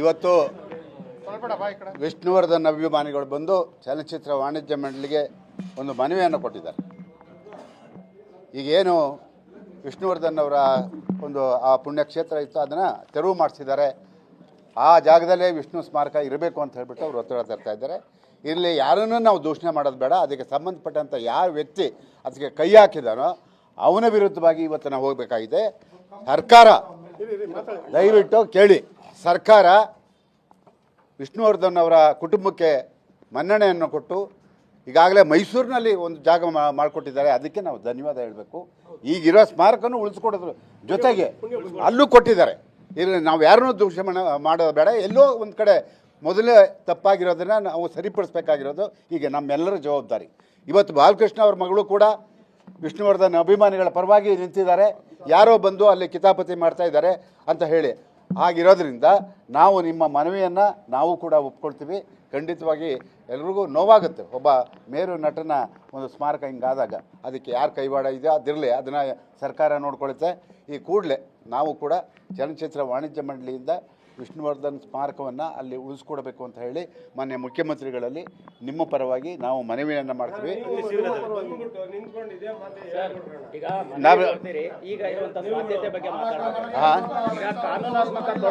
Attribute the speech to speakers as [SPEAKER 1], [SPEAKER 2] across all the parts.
[SPEAKER 1] ಇವತ್ತು ವಿಷ್ಣುವರ್ಧನ್ ಅಭಿಮಾನಿಗಳು ಬಂದು ಚಲನಚಿತ್ರ ವಾಣಿಜ್ಯ ಮಂಡಳಿಗೆ ಒಂದು ಮನವಿಯನ್ನು ಕೊಟ್ಟಿದ್ದಾರೆ. ಈಗೇನು ವಿಷ್ಣುವರ್ಧನ್ ಅವರ ಒಂದು ಆ ಪುಣ್ಯಕ್ಷೇತ್ರ ಇತ್ತು ಅದನ್ನು ತೆರವು ಮಾಡಿಸಿದ್ದಾರೆ. ಆ ಜಾಗದಲ್ಲೇ ವಿಷ್ಣು ಸ್ಮಾರಕ ಇರಬೇಕು ಅಂತ ಹೇಳಿಬಿಟ್ಟು ಅವರು ಒತ್ತಡ ತರ್ತಾ ಇದ್ದಾರೆ. ಇಲ್ಲಿ ಯಾರನ್ನೂ ನಾವು ದೂಷಣೆ ಮಾಡೋದು ಬೇಡ. ಅದಕ್ಕೆ ಸಂಬಂಧಪಟ್ಟಂಥ ಯಾವ ವ್ಯಕ್ತಿ ಅದಕ್ಕೆ ಕೈ ಹಾಕಿದಾನೋ ಅವನ ವಿರುದ್ಧವಾಗಿ ಇವತ್ತು ನಾವು ಹೋಗಬೇಕಾಗಿದೆ. ಸರ್ಕಾರ ದಯವಿಟ್ಟು ಕೇಳಿ. ಸರ್ಕಾರ ವಿಷ್ಣುವರ್ಧನ್ ಅವರ ಕುಟುಂಬಕ್ಕೆ ಮನ್ನಣೆಯನ್ನು ಕೊಟ್ಟು ಈಗಾಗಲೇ ಮೈಸೂರಿನಲ್ಲಿ ಒಂದು ಜಾಗ ಮಾಡಿಕೊಟ್ಟಿದ್ದಾರೆ. ಅದಕ್ಕೆ ನಾವು ಧನ್ಯವಾದ ಹೇಳಬೇಕು. ಈಗಿರೋ ಸ್ಮಾರಕನೂ ಉಳಿಸ್ಕೊಡೋದ್ರ ಜೊತೆಗೆ ಅಲ್ಲೂ ಕೊಟ್ಟಿದ್ದಾರೆ. ಇಲ್ಲಿ ನಾವು ಯಾರನ್ನೂ ದೂಷಣೆ ಮಾಡೋದು ಬೇಡ. ಎಲ್ಲೋ ಒಂದು ಕಡೆ ಮೊದಲೇ ತಪ್ಪಾಗಿರೋದನ್ನು ನಾವು ಸರಿಪಡಿಸ್ಬೇಕಾಗಿರೋದು ಈಗ ನಮ್ಮೆಲ್ಲರ ಜವಾಬ್ದಾರಿ. ಇವತ್ತು ಬಾಲಕೃಷ್ಣ ಅವ್ರ ಮಗಳು ಕೂಡ ವಿಷ್ಣುವರ್ಧನ್ ಅಭಿಮಾನಿಗಳ ಪರವಾಗಿ ನಿಂತಿದ್ದಾರೆ. ಯಾರೋ ಬಂದು ಅಲ್ಲಿ ಕಿತಾಪತಿ ಮಾಡ್ತಾ ಇದ್ದಾರೆ ಅಂತ ಹೇಳಿ. ಹಾಗಿರೋದ್ರಿಂದ ನಾವು ನಿಮ್ಮ ಮನವಿಯನ್ನು ನಾವು ಕೂಡ ಒಪ್ಕೊಳ್ತೀವಿ. ಖಂಡಿತವಾಗಿ ಎಲ್ರಿಗೂ ನೋವಾಗುತ್ತೆ. ಒಬ್ಬ ಮೇರು ನಟನ ಒಂದು ಸ್ಮಾರಕ ಹಿಂಗಾದಾಗ. ಅದಕ್ಕೆ ಯಾರು ಕೈವಾಡ ಇದೆಯೋ ಅದಿರಲಿ, ಅದನ್ನು ಸರ್ಕಾರ ನೋಡ್ಕೊಳುತ್ತೆ. ಈ ಕೂಡಲೇ ನಾವು ಕೂಡ ಚಲನಚಿತ್ರ ವಾಣಿಜ್ಯ ಮಂಡಳಿಯಿಂದ ವಿಷ್ಣುವರ್ಧನ್ ಸ್ಮಾರಕವನ್ನು ಅಲ್ಲಿ ಉಳಿಸ್ಕೊಡ್ಬೇಕು ಅಂತ ಹೇಳಿ ಮಾನ್ಯ ಮುಖ್ಯಮಂತ್ರಿಗಳಲ್ಲಿ ನಿಮ್ಮ ಪರವಾಗಿ ನಾವು ಮನವಿಯನ್ನು ಮಾಡ್ತೀವಿ.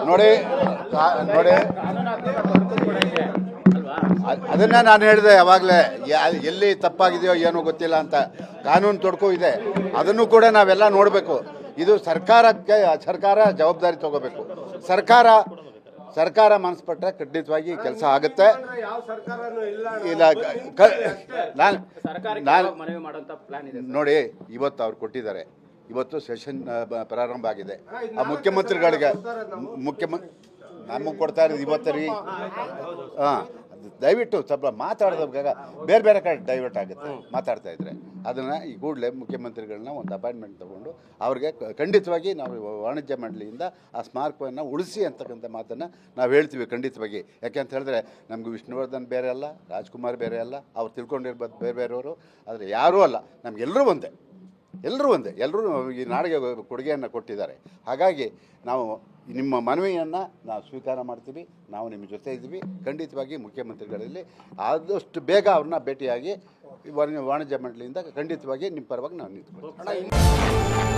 [SPEAKER 1] ನೋಡಿ ನೋಡಿ. ಅದನ್ನ ನಾನು ಹೇಳಿದೆ ಯಾವಾಗಲೇ ಎಲ್ಲಿ ತಪ್ಪಾಗಿದೆಯೋ ಏನೋ ಗೊತ್ತಿಲ್ಲ ಅಂತ. ಕಾನೂನು ತೊಡಕು ಇದೆ. ಅದನ್ನು ಕೂಡ ನಾವೆಲ್ಲ ನೋಡಬೇಕು. ಇದು ಸರ್ಕಾರಕ್ಕೆ ಸರ್ಕಾರ ಜವಾಬ್ದಾರಿ ತಗೋಬೇಕು. ಸರ್ಕಾರ ಸರ್ಕಾರ ಮನಸ್ಪಟ್ಟರೆ ಖಂಡಿತವಾಗಿ ಕೆಲಸ ಆಗುತ್ತೆ.
[SPEAKER 2] ಇಲ್ಲ
[SPEAKER 1] ನಾನು
[SPEAKER 3] ಸರ್ಕಾರಕ್ಕೆ
[SPEAKER 1] ನಾನು
[SPEAKER 3] ಮನವಿ ಮಾಡುವಂತ ಪ್ಲಾನ್ ಇದೆ
[SPEAKER 1] ನೋಡಿ ಇವತ್ತು ಅವ್ರು ಕೊಟ್ಟಿದ್ದಾರೆ. ಇವತ್ತು ಸೆಷನ್ ಪ್ರಾರಂಭ ಆಗಿದೆ. ಆ ಮುಖ್ಯಮಂತ್ರಿಗಳಿಗೆ ಮುಖ್ಯಮಂತ್ರಿ ನಮಗೆ ಕೊಡ್ತಾ ಇರೋದು ಇವತ್ತು ರೀ ಹಾಂ. ದಯವಿಟ್ಟು ಸ್ವಲ್ಪ ಮಾತಾಡೋದಾಗ ಬೇರೆ ಬೇರೆ ಕಡೆ ಡೈವರ್ಟ್ ಆಗುತ್ತೆ. ಮಾತಾಡ್ತಾ ಇದ್ರೆ. ಅದನ್ನು ಈ ಕೂಡಲೇ ಮುಖ್ಯಮಂತ್ರಿಗಳನ್ನ ಒಂದು ಅಪಾಯಿಂಟ್ಮೆಂಟ್ ತಗೊಂಡು ಅವ್ರಿಗೆ ಖಂಡಿತವಾಗಿ ನಾವು ವಾಣಿಜ್ಯ ಮಂಡಳಿಯಿಂದ ಆ ಸ್ಮಾರಕವನ್ನು ಉಳಿಸಿ ಅಂತಕ್ಕಂಥ ಮಾತನ್ನು ನಾವು ಹೇಳ್ತೀವಿ ಖಂಡಿತವಾಗಿ. ಯಾಕೆ ಅಂತ ಹೇಳಿದ್ರೆ ನಮ್ಗೆ ವಿಷ್ಣುವರ್ಧನ್ ಬೇರೆ ಅಲ್ಲ ರಾಜ್ಕುಮಾರ್ ಬೇರೆ ಅಲ್ಲ ಅವ್ರು ತಿಳ್ಕೊಂಡಿರ್ಬೋದು ಬೇರೆ ಬೇರೆಯವರು ಆದರೆ ಯಾರೂ ಅಲ್ಲ. ನಮಗೆಲ್ಲರೂ ಒಂದೇ. ಎಲ್ಲರೂ ಒಂದೇ ಎಲ್ಲರೂ ಈ ನಾಡಿಗೆ ಕೊಡುಗೆಯನ್ನು ಕೊಟ್ಟಿದ್ದಾರೆ. ಹಾಗಾಗಿ ನಾವು ನಿಮ್ಮ ಮನವಿಯನ್ನು ನಾವು ಸ್ವೀಕಾರ ಮಾಡ್ತೀವಿ, ನಾವು ನಿಮ್ಮ ಜೊತೆ ಇದ್ದೀವಿ. ಖಂಡಿತವಾಗಿ ಮುಖ್ಯಮಂತ್ರಿಗಳಲ್ಲಿ ಆದಷ್ಟು ಬೇಗ ಅವ್ರನ್ನ ಭೇಟಿಯಾಗಿ ವಾಣಿ- ವಾಣಿಜ್ಯ ಮಂಡಳಿಯಿಂದ ಖಂಡಿತವಾಗಿ ನಿಮ್ಮ ಪರವಾಗಿ ನಾವು ನಿಂತ್ಕೊಳ್ತೀವಿ.